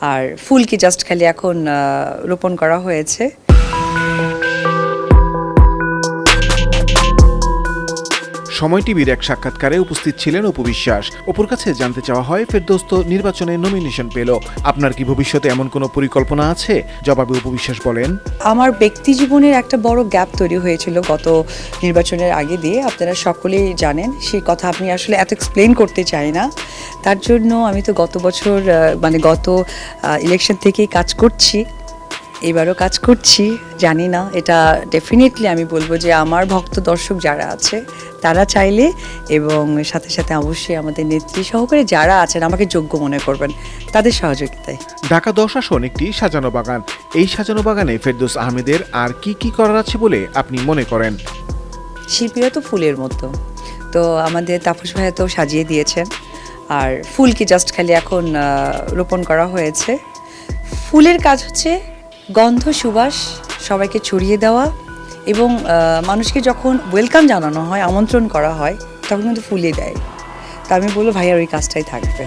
আর ফুল কি জাস্ট খালি এখন রোপণ করা হয়েছে? সময় টিভির এক সাক্ষাৎকারে উপস্থিত ছিলেন অপু বিশ্বাস। অপুর কাছে জানতে চাওয়া হয় ফেরদৌস্ত নির্বাচনে নমিনেশন পেল। আপনার কি ভবিষ্যতে এমন কোনো পরিকল্পনা আছে? জবাবে অপু বিশ্বাস বলেন আমার ব্যক্তি জীবনের একটা বড় গ্যাপ তৈরি হয়েছিল গত নির্বাচনের আগে দিয়ে। আপনারা সকলেই জানেন সেই কথা আপনি আসলে এত এক্সপ্লেন করতে চাই না। তার জন্য আমি তো গত বছর মানে গত ইলেকশন থেকেই কাজ করছি। এবারও কাজ করছি জানি না। এটা ডেফিনেটলি আমি বলব যে আমার ভক্ত দর্শক যারা আছে তারা চাইলে এবং সাথে সাথে অবশ্যই আমাদের নেত্রী সহকারে যারা আছেন আমাকে যোগ্য মনে করবেন তাদের সহযোগিতায়। ঢাকা দশ আসন একটি সাজানো বাগান। এই সাজানো বাগানে ফেরদৌস আহমেদের আর কি কি করার আছে বলে আপনি মনে করেন? শিল্পীরা তো ফুলের মতো। তো আমাদের তাপস ভাইয়া তো সাজিয়ে দিয়েছেন। আর ফুলকে জাস্ট খালি এখন রোপণ করা হয়েছে। ফুলের কাজ হচ্ছে গন্ধ, সুবাস, সবাইকে ছড়িয়ে দেওয়া এবং মানুষকে যখন ওয়েলকাম জানানো হয়, আমন্ত্রণ করা হয়, তখন কিন্তু ফুলে দেয়। তা আমি বলব ভাইয়ার ওই কাজটাই থাকবে।